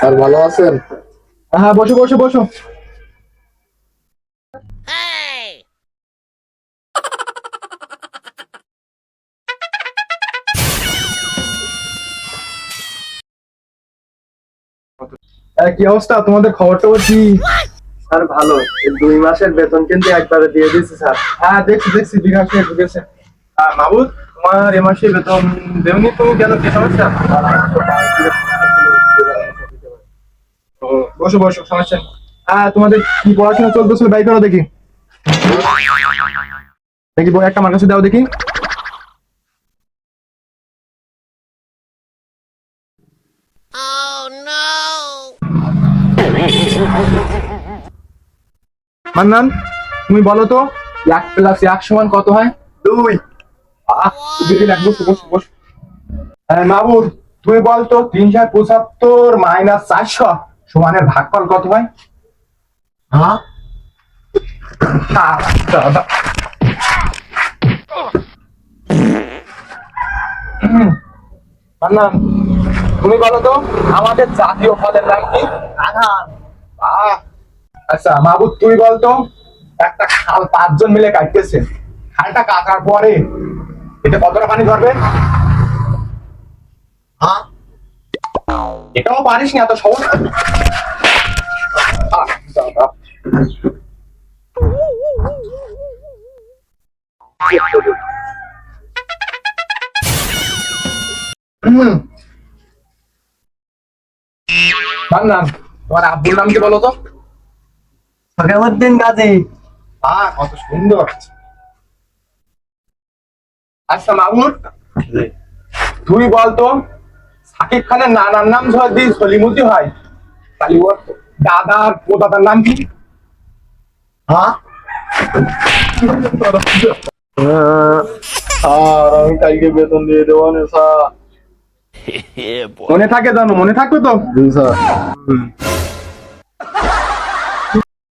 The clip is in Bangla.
স্যার ভালো আছেন? হ্যাঁ বসো বসো বসো। কি অবস্থা? তোমাদের খবর টবর কি? স্যার ভালো। দুই মাসের বেতন কিন্তু একবারে দিয়ে দিয়েছি স্যার। হ্যাঁ দেখছি দেখছি খেয়ে ঢুকেছে। আহ, মাহবুব তোমার এ মাসে বেতন দেওনি তুমি কেন কি সমস্যা? বসো বসো সমস্যা নেই। হ্যাঁ তোমাদের কি পড়াশোনা চলতেছিল? বাই করো দেখি। দেখি বই একটা আমার কাছে দাও দেখি। মান্নান তুমি বলো তো এক প্লাস এক সমান কত হয়? দুই। আহ, হ্যাঁ মাহবুব তুমি বল তো তিনশো পঁচাত্তর মাইনাস চারশো? সমানের ভাগফল কত হয়? হ্যাঁ দাদা। মান্নান তুমি বলো তো আমাদের জাতীয় ফলের নাম কি? আধান। আচ্ছা মাহবুব তুই বলতো একটা খাল পাঁচজন মিলে কাটতেছে। খালটা কাটার পরে এটা কতটা পানি ধরবে? হ্যাঁ এটাও পারিস না এত সহজ না। আহ, দাদা। হুম। মান্নান তোমার আব্বুর নাম কি বলো তো সকালুদ্দিন গাজী আহ কত সুন্দর আচ্ছা মামুন তুই বলতো সাকিব খানের নানার নাম যদি সলিমুদ্দি হয় তাহলে ওর দাদার ও দাদার নাম কি? হ্যাঁ? আর আমি কালকে বেতন দিয়ে দেবো না স্যার। মনে থাকে জানো মনে থাকবে তো? স্যার।